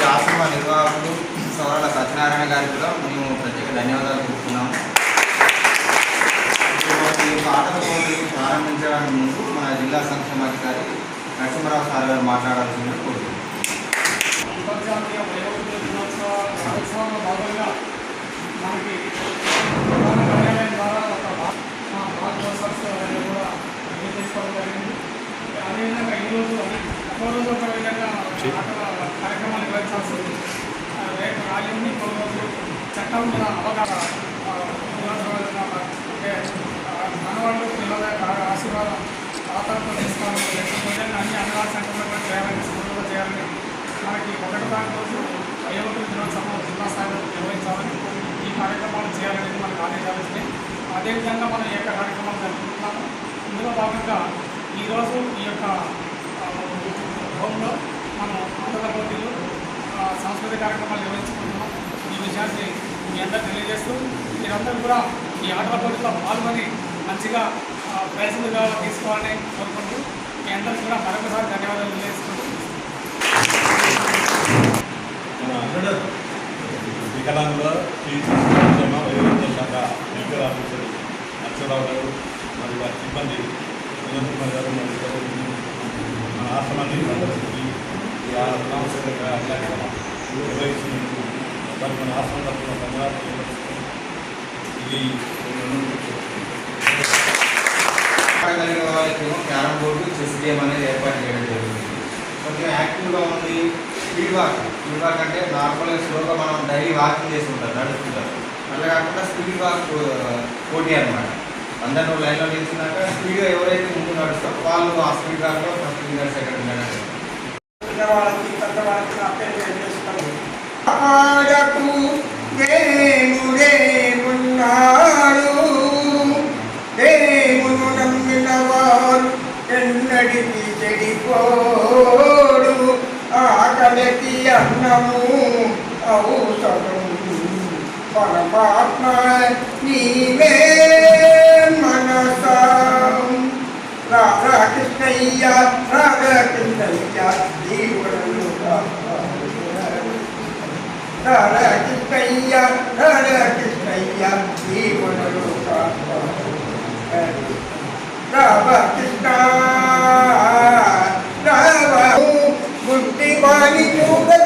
ఈ ఆశ్రమ నిర్వాహకులు సవరాల సత్యనారాయణ గారికి కూడా మేము ప్రత్యేక ధన్యవాదాలు చెప్తున్నాము ఈ పాటల పోటీలు ప్రారంభించడానికి ముందు మన జిల్లా సంక్షేమాధికారి నరసింహరావు సార్ గారు మాట్లాడాల్సింది కోరుతున్నాం. అంతర్జాతీయ భాగంగా మనకి ప్రధాన కార్యాలయం ద్వారా ఒక కూడా జరిగింది. అదేవిధంగా ఈరోజు ఒక రోజు ఒక విధంగా ఆటల కార్యక్రమాలు నిర్వహించాల్సి ఉంది ఆ, అవన్నీ ర్యాలీ చట్టం మీద అవగాహన మనవాళ్ళు పిల్లల ఆశీర్వాదం తాతలతో తీసుకోవాలి లేకపోతే అన్ని అన్నదాన సంఘటనలు చేయాలని స్కూల్లో చేయాలని మనకి ఒకటి దాని రోజు అయోగ్య దినోత్సవం జిల్లా స్థాయిలో నిర్వహించాలని ఈ కార్యక్రమాలు చేయాలనేది మనకు ఆదేశాలు ఇచ్చినాయి అదేవిధంగా మనం ఈ యొక్క కార్యక్రమాలు జరుపుకుంటున్నాము. ఇందులో భాగంగా ఈరోజు ఈ యొక్క హోమ్లో మనం ఆటల పోటీలు ఆ, సాంస్కృతిక కార్యక్రమాలు నిర్వహించుకుంటున్నాం ఈ విషయాన్ని మీ అందరూ తెలియజేస్తూ మీరందరూ కూడా ఈ ఆటల పోటీలో పాల్గొని మంచిగా ఆ, ప్రైజులుగా తీసుకోవాలని కోరుకుంటూ మీ అందరికీ కూడా మరొకసారి ధన్యవాదాలు తెలియజేసుకుంటూ. మన వికలాంగుల సంక్షేమ వయోవృద్ధ శాఖ మెడికల్ ఆఫీసర్ అక్షరావు గారు మరి వారి సిబ్బంది వినోద్ కుమార్ గారు మరి మన ఆశ్రమాన్ని ఈ సాంస్కృతిక కార్యక్రమం నిర్వహిస్తున్నందుకు వారికి మన ఆశ్రమం తరఫున ధన్యవాదాలు తెలియజేస్తున్నాను. ఇది ఆడగలిగిన వాళ్ళకి క్యారమ్ బోర్డు చెస్ గేమ్ అనేది ఏర్పాటు చేయడం జరిగింది. కొంచెం యాక్టివ్గా ఉంది స్పీడ్ వాక్. స్పీడ్ వాక్ అంటే నార్మల్గా స్లోగా మనం డైలీ వాకింగ్ చేసి ఉంటాం నడుస్తుంటాం. అట్లా కాకుండా స్పీడ్ వాక్ పోటీ అనమాట అందరూ లైన్లో నిలిచినాక స్పీడ్గా ఎవరైతే ముందు నడుస్తారో వాళ్ళు ఆ స్పీడ్ వాక్లో ఫస్ట్ విన్నర్ సెకండ్ నా పేరు తెలియజేస్తాను ఆడకు దేవుడే ఉన్నాడు. దేవుడు నమ్మిన వారు ఎన్నడికి చెడిపోడు. ఆకలికి అన్నము ఔషధం. పరమాత్మ నీవే మనసా. రాధా కృష్ణయ్య రాధా కృష్ణయ్య ಹರ ಕಿಕ್ಕಯ್ಯ ಹರ ಕಿಕ್ಕಯ್ಯ ಜೀವನರು ರಾಮ ಕೃಷ್ಣ ರಾಮ ಬುದ್ಧಿ ಬಾಲಿ ಚೂಡ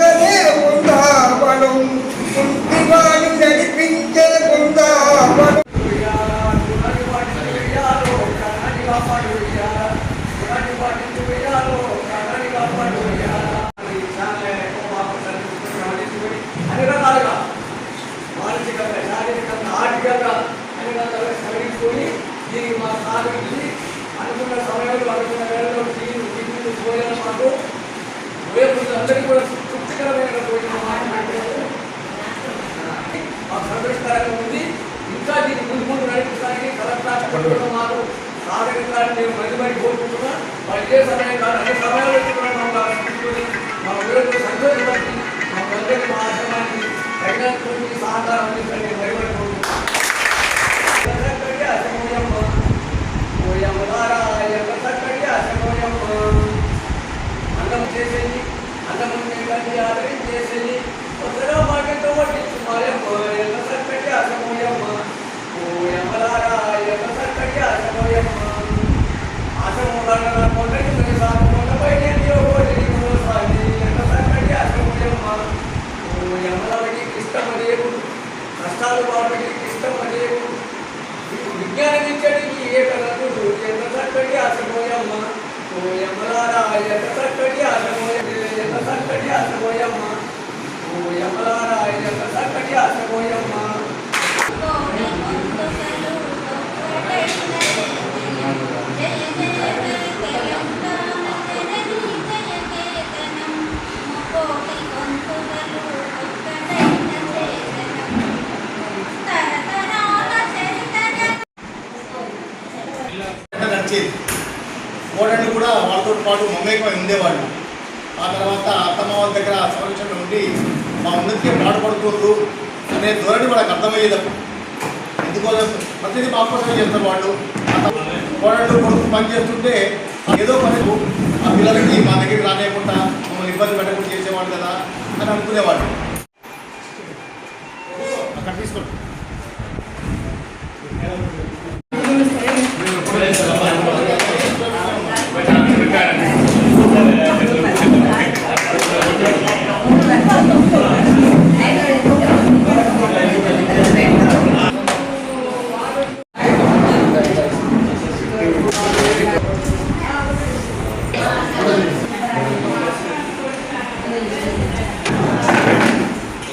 తీసుకొని దీనికి మా సాధించి అనుకున్న సమయంలో అనుకున్న వేళలో దీన్ని దీన్ని భోజనం మాకు రేపు అందరికీ కూడా తృప్తికరమైన భోజనం మాకు మాకు సంతోషకరంగా ఉంది. ఇంకా దీన్ని ముందు ముందు నడిపించడానికి కలెక్టర్ మాకు సాధకంగా నేను మళ్ళీ మళ్ళీ కోరుకుంటున్నా. మరి ఏ సమయం కాదు అన్ని సమయాలు పెట్టుకున్నాం మా ఊరిలో సంతోషపడి మా అందరికీ మా ఆశ్రమానికి తగినటువంటి సహకారం అందించండి ఎంత చక్కటి ఆశపోయ ఎంత చక్కటి ఆశపోయమ్మ ఓ యమలారా ఎంత చక్కటి ఆశపోయమ్మ కోడళ్ళు కూడా వాళ్ళతో పాటు మమేకమై ఉండేవాళ్ళు. ఆ తర్వాత అత్తమ్మ వాళ్ళ దగ్గర సంరక్షణ ఉండి మా ఉన్నతికి పాటుపడుతుండ్రు అనే ధోరణి వాళ్ళకి అర్థమయ్యేది అప్పుడు. ఎందుకోసం? ప్రతిదీ మా కోసమే చేస్తారు వాళ్ళు. కోడళ్ళు కొడుకు పని చేస్తుంటే ఏదో పని ఆ పిల్లలకి మా దగ్గరికి రానియకుండా మమ్మల్ని ఇబ్బంది పెట్టకుండా చేసేవాడు కదా అని అనుకునేవాళ్ళు.